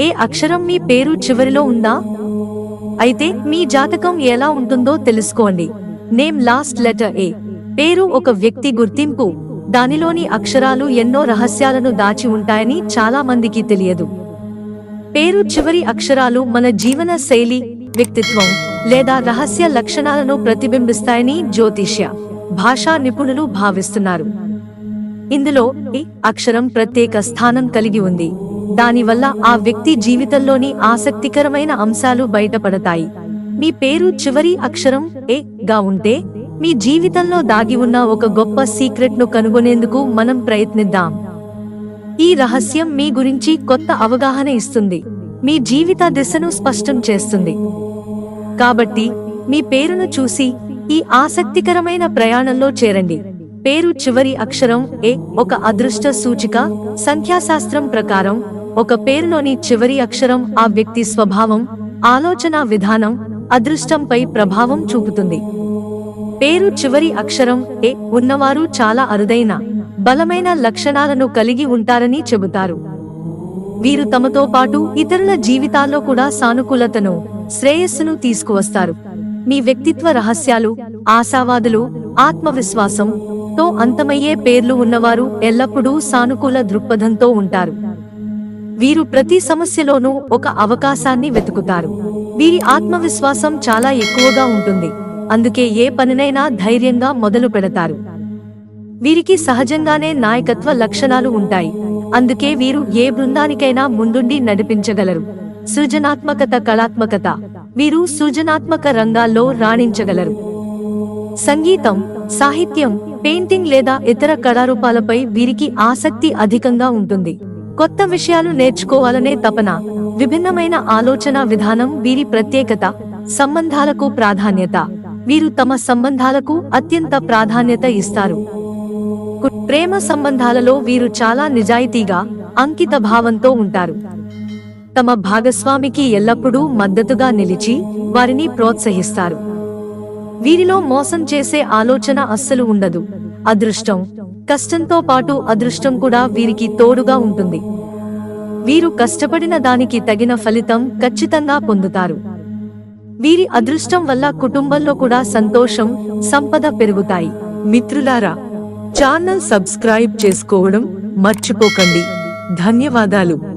ఏ అక్షరం మీ పేరు చివరిలో ఉందా? అయితే మీ జాతకం ఎలా ఉంటుందో తెలుసుకోండి. Name last letter A. పేరు ఒక వ్యక్తి గుర్తింపు. దానిలోని అక్షరాలు ఎన్నో రహస్యాలను దాచి ఉంటాయని చాలా మందికి తెలియదు. పేరు చివరి అక్షరాలు మన జీవన శైలి వ్యక్తిత్వం లేదా రహస్య లక్షణాలను ప్రతిబింబిస్తాయని జ్యోతిష్య భాషా నిపుణులు భావిస్తున్నారు. ఇందులో ఈ అక్షరం ప్రత్యేక స్థానం కలిగి ఉంది? దానివల్ల ఆ వ్యక్తి జీవితంలోని ఆసక్తికరమైన అంశాలు బయటపడతాయి. మీ పేరు చివరి అక్షరం ఏ గా ఉంటే మీ జీవితంలో దాగి ఉన్న ఒక గొప్ప సీక్రెట్ను కనుగొనేందుకు మనం ప్రయత్నిద్దాం. ఈ రహస్యం మీ గురించి కొత్త అవగాహన ఇస్తుంది. మీ జీవిత దిశను స్పష్టం చేస్తుంది. కాబట్టి మీ పేరును చూసి ఈ ఆసక్తికరమైన ప్రయాణంలో చేరండి. పేరు చివరి అక్షరం ఏ ఒక అదృష్ట సూచిక సంఖ్యాశాస్త్రం ప్రకారం ఒక పేరులోని చివరి అక్షరం ఆ వ్యక్తి స్వభావం ఆలోచన విధానం అదృష్టంపై ప్రభావం చూపుతుంది. పేరు చివరి అక్షరం ఏ ఉన్నవారు చాలా అరుదైన బలమైన లక్షణాలను కలిగి ఉంటారని చెబుతారు. వీరు తమతో పాటు ఇతరుల జీవితాల్లో కూడా సానుకూలతను శ్రేయస్సును తీసుకువస్తారు. మీ వ్యక్తిత్వ రహస్యాలు ఆశావాదులు ఆత్మవిశ్వాసం తో అంతమయ్యే పేర్లు ఉన్నవారు ఎల్లప్పుడూ సానుకూల దృక్పథంతో ఉంటారు. వీరు ప్రతి సమస్యలోనూ ఒక అవకాశాన్ని వెతుకుతారు. వీరి ఆత్మవిశ్వాసం చాలా ఎక్కువగా ఉంటుంది. అందుకే ఏ పనినైనా ధైర్యంగా మొదలు పెడతారు. వీరికి సహజంగానే నాయకత్వ లక్షణాలు ఉంటాయి. అందుకే వీరు ఏ బృందానికైనా ముందుండి నడిపించగలరు. సృజనాత్మకత కళాత్మకత. వీరు సృజనాత్మక రంగాల్లో రాణించగలరు. సంగీతం సాహిత్యం పెయింటింగ్ లేదా ఇతర కళారూపాలపై వీరికి ఆసక్తి అధికంగా ఉంటుంది. కొత్త విషయాలు నేర్చుకోవాలనే తపన విభిన్నమైన ఆలోచన విధానం వీరి ప్రత్యేకత సంబంధాలకు ప్రాధాన్యత. వీరు తమ సంబంధాలకు అత్యంత ప్రాధాన్యత ఇస్తారు. ప్రేమ సంబంధాలలో వీరు చాలా నిజాయితీగా అంకిత భావంతో ఉంటారు. తమ భాగస్వామికి ఎల్లప్పుడూ మద్దతుగా నిలిచి వారిని ప్రోత్సహిస్తారు. వీరిలో మోసం చేసే ఆలోచన అస్సలు ఉండదు. అదృష్టం. కష్టంతో పాటు అదృష్టం కూడా వీరికి తోడుగా ఉంటుంది. వీరు కష్టపడిన దానికి తగిన ఫలితం ఖచ్చితంగా పొందుతారు. వీరి అదృష్టం వల్ల కుటుంబంలో కూడా సంతోషం సంపద పెరుగుతాయి. మిత్రులారా ఛానల్ సబ్స్క్రైబ్ చేసుకోవడం మర్చిపోకండి. ధన్యవాదాలు.